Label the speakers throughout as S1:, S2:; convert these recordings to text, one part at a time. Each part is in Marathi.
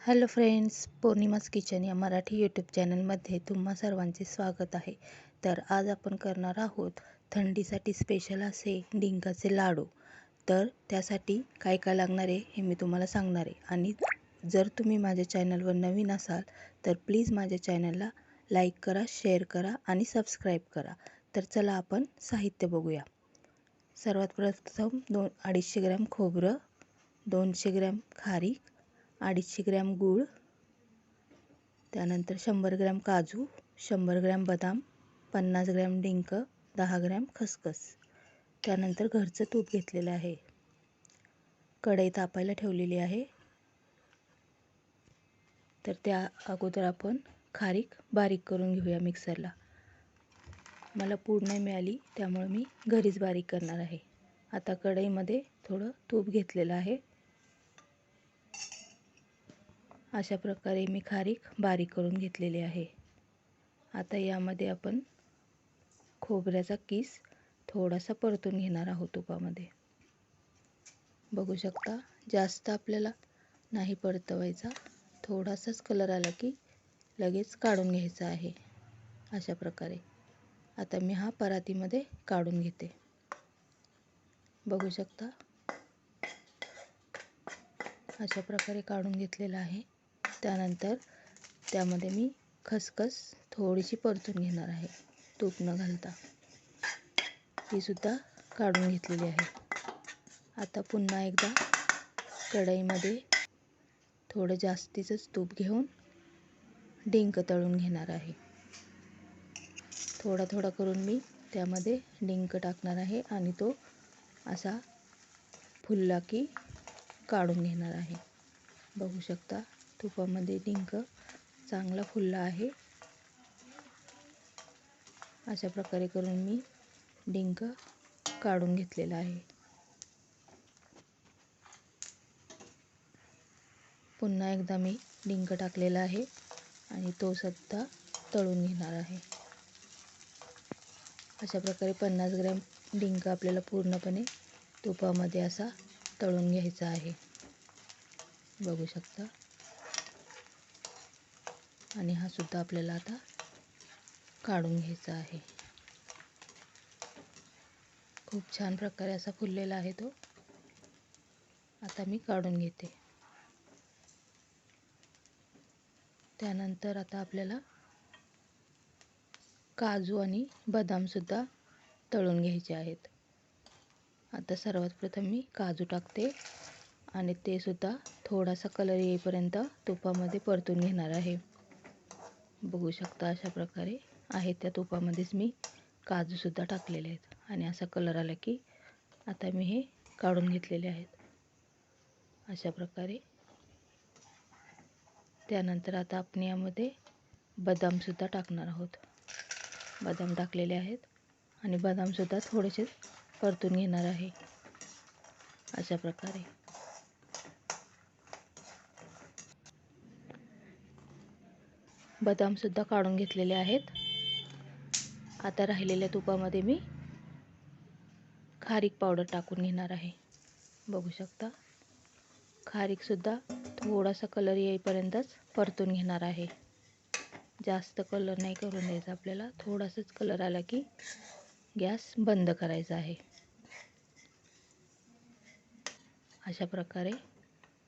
S1: हॅलो फ्रेंड्स पौर्णिमास किचन या मराठी यूट्यूब चॅनलमध्ये तुम्हा सर्वांचे स्वागत आहे. तर आज आपण करणार आहोत थंडीसाठी स्पेशल असे डिंकाचे लाडू. तर त्यासाठी काय काय लागणार आहे हे मी तुम्हाला सांगणार आहे. आणि जर तुम्ही माझ्या चॅनलवर नवीन असाल तर प्लीज माझ्या चॅनलला लाईक करा शेअर करा आणि सबस्क्राईब करा. तर चला आपण साहित्य बघूया. सर्वात प्रथम दोन अडीचशे ग्रॅम खोबरं दोनशे ग्रॅम खारीक अडीचशे ग्रॅम गूळ त्यानंतर शंभर ग्रॅम काजू शंभर ग्रॅम बदाम पन्नास ग्रॅम डिंक दहा ग्रॅम खसखस. त्यानंतर घरचं तूप घेतलेलं आहे. कढई तापायला ठेवलेली आहे. तर त्या अगोदर आपण खारीक बारीक करून घेऊया मिक्सरला. मला पूड नाही मिळाली त्यामुळे मी घरीच बारीक करणार आहे. आता कढईमध्ये थोडं तूप घेतलेलं आहे. अशा प्रकारे मी खारीक बारीक करून घेतलेली आहे. आता यामध्ये आपण खोबऱ्याचा किस थोडासा परतून घेणार आहोत तुपामध्ये बघू शकता जास्त आपल्याला नाही परतवायचा. थोडासाच कलर आला की लगेच काढून घ्यायचा आहे. अशा प्रकारे. आता मी हा परातीमध्ये काढून घेते. बघू शकता. अशा प्रकारे काढून घेतलेला आहे. त्यानंतर त्यामध्ये मी खसखस थोडीशी परतून घेणार आहे. तूप न घालता. तीसुद्धा काढून घेतलेली आहे. आता पुन्हा एकदा कढईमध्ये थोडं जास्तीचंच तूप घेऊन डिंक तळून घेणार आहे. थोडा थोडा करून मी त्यामध्ये डिंक टाकणार आहे आणि तो असा फुलला की काढून घेणार आहे. बघू शकता तुपामध्ये डिंक चांगला फुलला आहे. अशा प्रकारे करून मी डिंक काढून घेतलेला आहे. पुन्हा एकदा मी डिंक टाकलेला आहे आणि तो सुद्धा तळून घेणार आहे. अशा प्रकारे पन्नास ग्रॅम डिंक आपल्याला पूर्णपणे तुपामध्ये असा तळून घ्यायचा आहे. बघू शकता. आणि हा सुद्धा आपल्याला आता काढून घ्यायचा आहे. खूप छान प्रकारे असा फुललेला आहे तो. आता मी काढून घेते. त्यानंतर आता आपल्याला काजू आणि बदामसुद्धा तळून घ्यायचे आहेत. आता सर्वात प्रथम मी काजू टाकते आणि ते सुद्धा थोडासा कलर येईपर्यंत तुपामध्ये परतून घेणार आहे. बघू शकता अशा प्रकारे आहे त्या तुपामध्येच मी काजूसुद्धा टाकलेले आहेत. आणि असा कलर आला की आता मी हे काढून घेतलेले आहेत. अशा प्रकारे. त्यानंतर आता आपण यामध्ये बदामसुद्धा टाकणार आहोत. बदाम टाकलेले आहेत. आणि बदामसुद्धा थोडेसे परतून घेणार आहे. अशा प्रकारे. बदामसुद्धा काढून घेतलेले आहेत. आता राहिलेल्या तुपामध्ये मी खारीक पावडर टाकून घेणार आहे. बघू शकता. खारीकसुद्धा थोडासा कलर येईपर्यंतच परतून घेणार आहे. जास्त कलर नाही करून द्यायचा आपल्याला. थोडासाच कलर आला की गॅस बंद करायचा आहे. अशा प्रकारे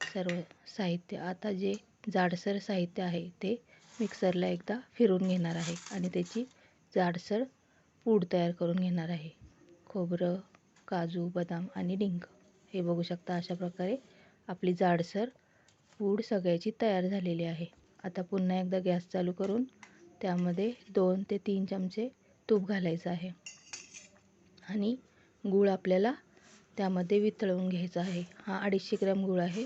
S1: सर्व साहित्य आता जे जाडसर साहित्य आहे ते मिक्सरला एकदा फिरून घेणार आहे आणि त्याची जाडसर पूड तयार करून घेणार आहे. खोबरं काजू बदाम आणि डिंक. हे बघू शकता अशा प्रकारे आपली जाडसर पूड सगळ्याची तयार झालेली आहे. आता पुन्हा एकदा गॅस चालू करून त्यामध्ये दोन ते तीन चमचे तूप घालायचं आहे. आणि गूळ आपल्याला त्यामध्ये वितळवून घ्यायचा आहे. हा अडीचशे ग्रॅम गूळ आहे.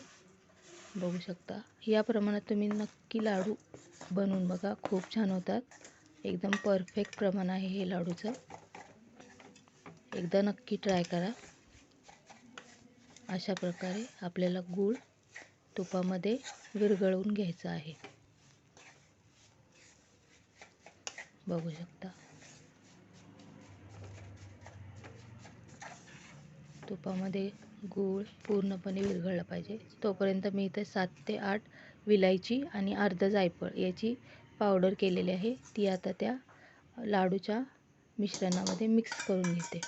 S1: बघू शकता. या प्रमाणात तुम्ही नक्की लाडू बनवून बघा. खूप छान होतात. एकदम परफेक्ट प्रमाण आहे हे लाडूचं. एकदा नक्की ट्राय करा. अशा प्रकारे आपल्याला गूळ तुपामध्ये विरघळवून घ्यायचं आहे. बघू शकता. तुपामध्ये गूळ पूर्णपणे विरघळला पाहिजे. तोपर्यंत मी इथे सात ते आठ विलायची आणि अर्ध जायफळ याची पावडर केलेली आहे. ती आता त्या लाडूच्या मिश्रणामध्ये मिक्स करून घेते.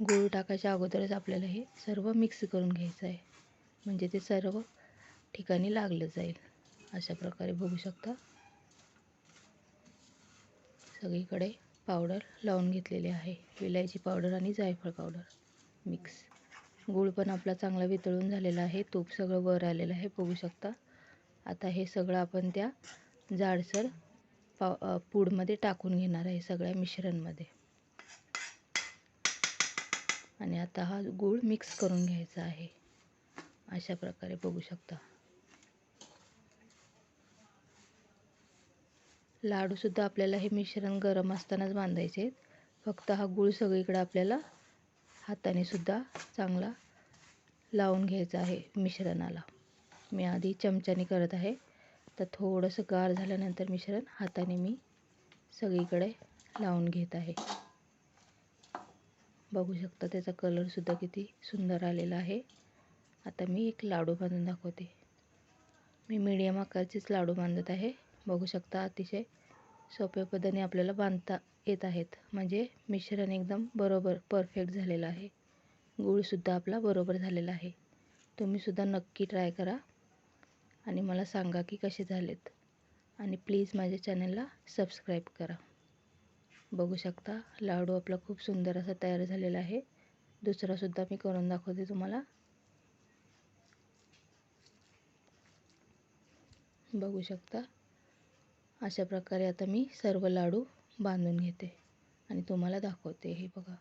S1: गूळ टाकायच्या अगोदरच आपल्याला हे सर्व मिक्स करून घ्यायचं आहे. म्हणजे ते सर्व ठिकाणी लागलं जाईल. अशा प्रकारे बघू शकता. सगळीकडे पावडर लावून घेतलेली आहे. विलायची पावडर आणि जायफळ पावडर. मिक्स गूळ पण आपला चांगला वितळून झालेला आहे. तूप सगळं वर आलेलं आहे बघू शकता. आता हे सगळं आपण त्या जाडसर पा पूडमध्ये टाकून घेणार आहे सगळ्या मिश्रणमध्ये. आणि आता हा गूळ मिक्स करून घ्यायचा आहे. अशा प्रकारे बघू शकता. लाडूसुद्धा आपल्याला हे मिश्रण गरम असतानाच बांधायचे आहेत. फक्त हा गूळ सगळीकडे आपल्याला हाताने सुद्धा चांगला लावून घ्यायचा आहे मिश्रणाला. मी आधी चमच्याने करत आहे. तर थोडंसं गार झाल्यानंतर मिश्रण हाताने मी सगळीकडे लावून घेत आहे. बघू शकता त्याचा कलरसुद्धा किती सुंदर आलेला आहे. आता मी एक लाडू बांधून दाखवते. मी मीडियम आकाराचेच लाडू बांधत आहे. बघू शकता अतिशय सोप्या पद्धतीने आपल्याला बांधता येत आहेत. म्हणजे मिश्रण एकदम बरोबर परफेक्ट झालेलं आहे. गूळसुद्धा आपला बरोबर झालेला आहे. तुम्हीसुद्धा नक्की ट्राय करा. आणि मला सांगा की कसे झालेत. आणि प्लीज माझ्या चॅनलला सबस्क्राईब करा. बघू शकता लाडू आपला खूप सुंदर असा तयार झालेला आहे. दुसरासुद्धा मी करून दाखवते तुम्हाला. बघू शकता. अशा प्रकारे आता मी सर्व लाडू बांधून घेते आणि तुम्हाला दाखवते. हे बघा.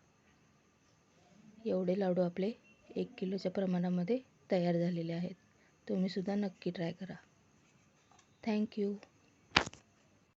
S1: एवढे लाडू आपले एक किलोच्या प्रमाणामध्ये तयार झालेले आहेत. तुम्हीसुद्धा नक्की ट्राय करा. थँक्यू